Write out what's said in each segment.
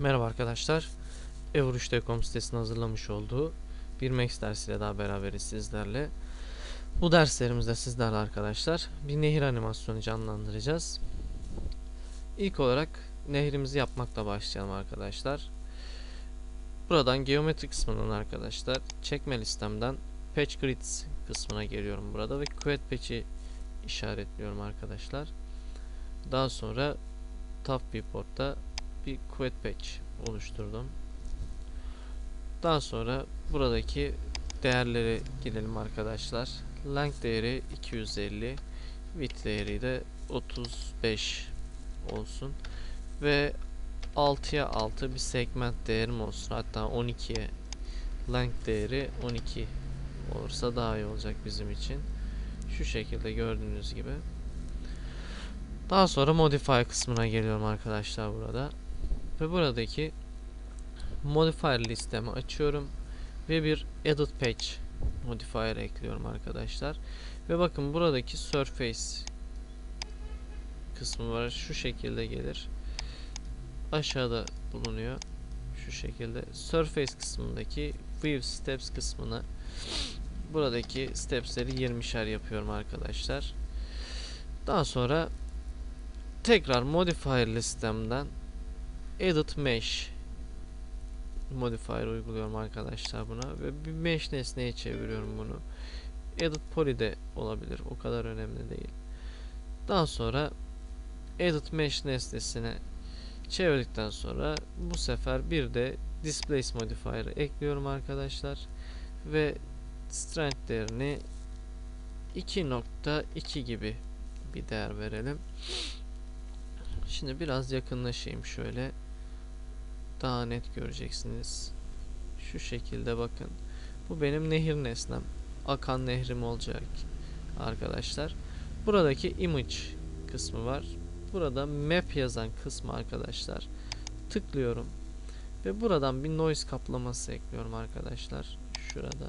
Merhaba arkadaşlar. Evo3.com sitesinin hazırlamış olduğu bir Max dersiyle daha beraberiz sizlerle. Bu derslerimizde sizlerle arkadaşlar bir nehir animasyonu canlandıracağız. İlk olarak nehrimizi yapmakla başlayalım arkadaşlar. Buradan geometri kısmından arkadaşlar çekme listemden patch grids kısmına geliyorum burada ve quet patch'i işaretliyorum arkadaşlar. Daha sonra top viewport'ta bir quet patch oluşturdum. Daha sonra buradaki değerleri girelim arkadaşlar. Length değeri 250, width değeri de 35 olsun ve 6'ya 6 bir segment değerim olsun. Hatta 12'ye length değeri 12 olursa daha iyi olacak bizim için. Şu şekilde gördüğünüz gibi. Daha sonra modify kısmına geliyorum arkadaşlar burada. Ve buradaki modifier listemi açıyorum ve bir edit patch modifier ekliyorum arkadaşlar. Ve bakın buradaki surface kısmı var. Şu şekilde gelir. Aşağıda bulunuyor. Şu şekilde. Surface kısmındaki view steps kısmını buradaki stepsleri 20'şer yapıyorum arkadaşlar. Daha sonra tekrar modifier listemden edit mesh modifier uyguluyorum arkadaşlar buna ve bir mesh nesneye çeviriyorum bunu. Edit poly de olabilir. O kadar önemli değil. Daha sonra edit mesh nesnesine çevirdikten sonra bu sefer bir de displace modifier ekliyorum arkadaşlar ve strength değerini 2.2 gibi bir değer verelim. Şimdi biraz yakınlaşayım şöyle. Daha net göreceksiniz. Şu şekilde bakın. Bu benim nehir nesnem. Akan nehrim olacak arkadaşlar. Buradaki image kısmı var. Burada map yazan kısmı arkadaşlar. Tıklıyorum. Ve buradan bir noise kaplaması ekliyorum arkadaşlar. Şurada.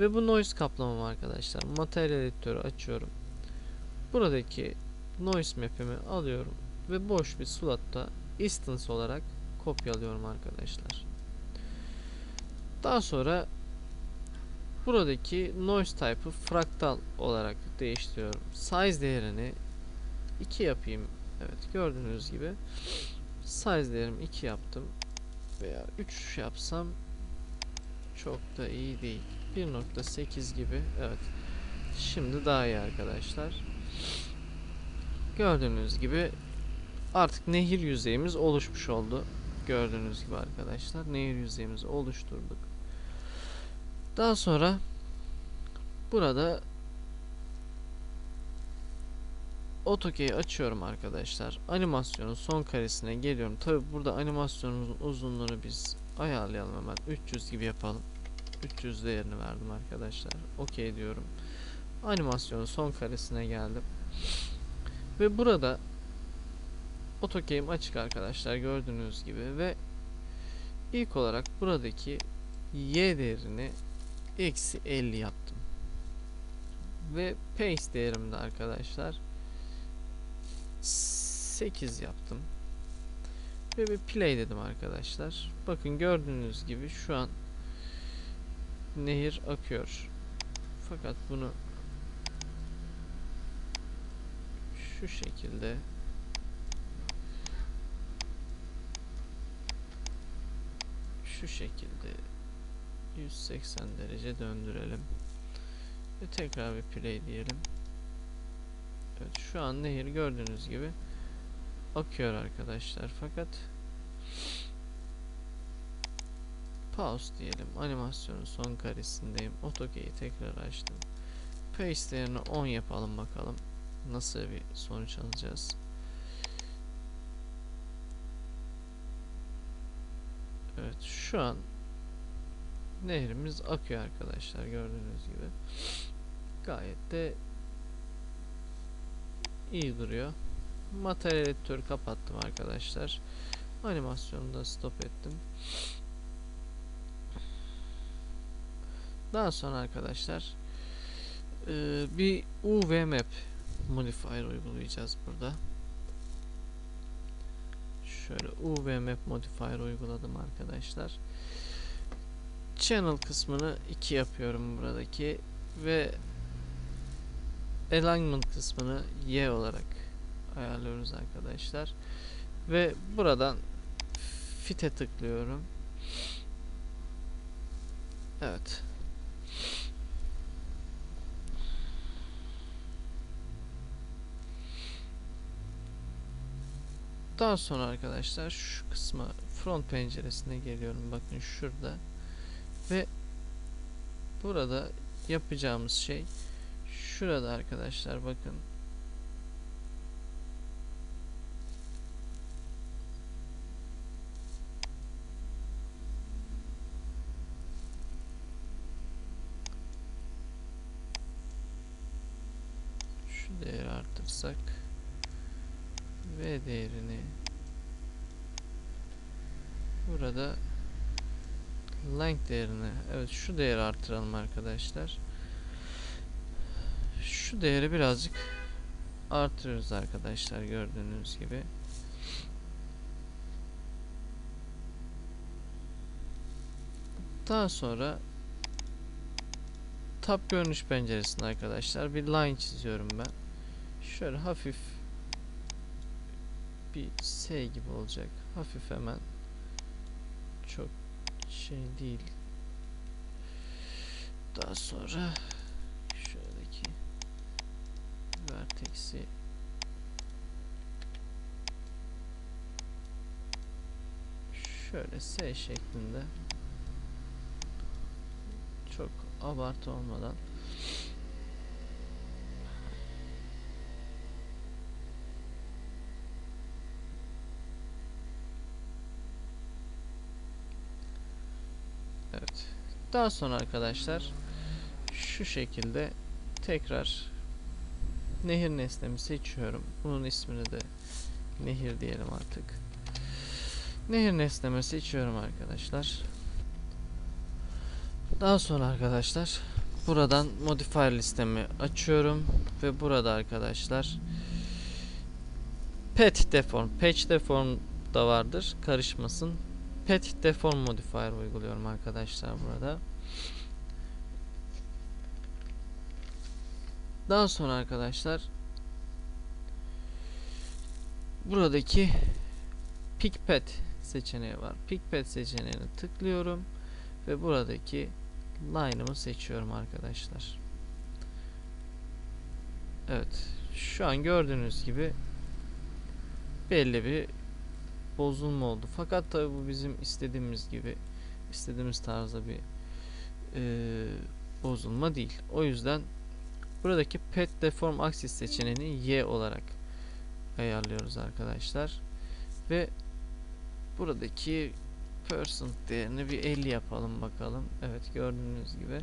Ve bu noise kaplamam arkadaşlar. Materyal editörü açıyorum. Buradaki noise map'imi alıyorum ve boş bir slotta instance olarak kopyalıyorum arkadaşlar. Daha sonra buradaki noise type'ı fraktal olarak değiştiriyorum. Size değerini 2 yapayım. Evet gördüğünüz gibi size değerimi 2 yaptım veya 3 yapsam çok da iyi değil. 1.8 gibi. Evet. Şimdi daha iyi arkadaşlar. Gördüğünüz gibi artık nehir yüzeyimiz oluşmuş oldu. Gördüğünüz gibi arkadaşlar nehir yüzeyimizi oluşturduk. Daha sonra burada AutoCAD'i açıyorum arkadaşlar. Animasyonun son karesine geliyorum. Tabi burada animasyonumuzun uzunluğunu biz ayarlayalım hemen. 300 gibi yapalım. 300 değerini verdim arkadaşlar. OK diyorum. Animasyonun son karesine geldim. Ve burada AutoCAD'im açık arkadaşlar gördüğünüz gibi ve ilk olarak buradaki y değerini eksi 50 yaptım. Ve paste değerimde arkadaşlar 8 yaptım. Ve bir play dedim arkadaşlar. Bakın gördüğünüz gibi şu an nehir akıyor. Fakat bunu şu şekilde şu şekilde 180 derece döndürelim. Ve tekrar bir play diyelim. Evet şu an nehir gördüğünüz gibi akıyor arkadaşlar. Fakat pause diyelim. Animasyonun son karesindeyim. AutoCAD'i tekrar açtım. Paste değerini 10 yapalım bakalım. Nasıl bir sonuç alacağız. Evet şu an nehrimiz akıyor arkadaşlar gördüğünüz gibi. Gayet de iyi duruyor. Materyal editörü kapattım arkadaşlar. Animasyonu da stop ettim. Daha sonra arkadaşlar bir UV map modifier uygulayacağız burada. Şöyle UV Map Modifier uyguladım arkadaşlar. Channel kısmını 2 yapıyorum buradaki ve Alignment kısmını Y olarak ayarlıyoruz arkadaşlar. Ve buradan Fit'e tıklıyorum. Evet. Daha sonra arkadaşlar şu kısma front penceresine geliyorum. Bakın şurada. Ve burada yapacağımız şey şurada arkadaşlar bakın. Şu değeri arttırsak V değerini burada length değerini evet şu değeri artıralım arkadaşlar. Şu değeri birazcık artırıyoruz arkadaşlar gördüğünüz gibi. Daha sonra tab görünüş penceresinde arkadaşlar bir line çiziyorum ben. Şöyle hafif bir S gibi olacak. Hafif hemen çok şey değil. Daha sonra şuradaki vertex'i şöyle S şeklinde çok abartı olmadan Evet. Daha sonra arkadaşlar şu şekilde tekrar nehir nesnemi seçiyorum. Bunun ismini de nehir diyelim artık. Nehir nesnemi seçiyorum arkadaşlar. Daha sonra arkadaşlar buradan modifier listemi açıyorum ve burada arkadaşlar pet deform, patch deform da vardır. Karışmasın. Pet Deform Modifier uyguluyorum arkadaşlar burada. Daha sonra arkadaşlar buradaki Pick Pet seçeneği var. Pick Pet seçeneğine tıklıyorum ve buradaki line'ımı seçiyorum arkadaşlar. Evet. Şu an gördüğünüz gibi belli bir bozulma oldu. Fakat tabi bu bizim istediğimiz gibi istediğimiz tarzda bir e, bozulma değil. O yüzden buradaki pet deform axis seçeneğini Y olarak ayarlıyoruz arkadaşlar. Ve buradaki percent değerini bir 50 yapalım bakalım. Evet gördüğünüz gibi.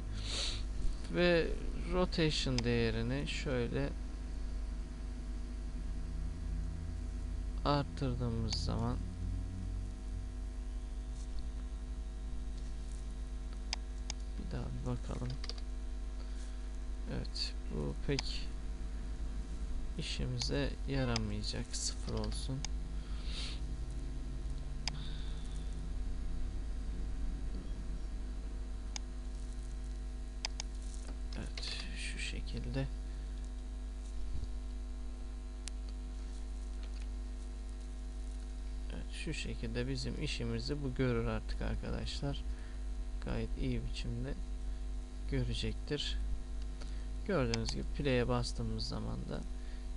Ve rotation değerini şöyle arttırdığımız zaman bir daha bir bakalım. Evet bu pek işimize yaramayacak sıfır olsun. Evet şu şekilde Evet, şu şekilde bizim işimizi bu görür artık arkadaşlar. Gayet iyi biçimde görecektir. Gördüğünüz gibi play'e bastığımız zaman da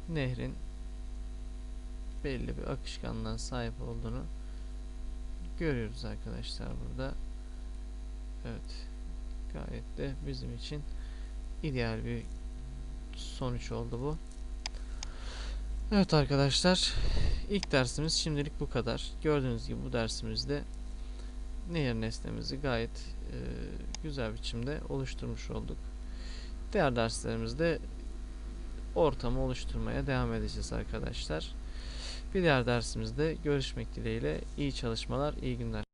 nehrin belli bir akışkanlığa sahip olduğunu görüyoruz arkadaşlar burada. Evet. Gayet de bizim için ideal bir sonuç oldu bu. Evet arkadaşlar ilk dersimiz şimdilik bu kadar. Gördüğünüz gibi bu dersimizde nehir nesnemizi gayet e, güzel biçimde oluşturmuş olduk. Diğer derslerimizde ortamı oluşturmaya devam edeceğiz arkadaşlar. Bir diğer dersimizde görüşmek dileğiyle iyi çalışmalar, iyi günler.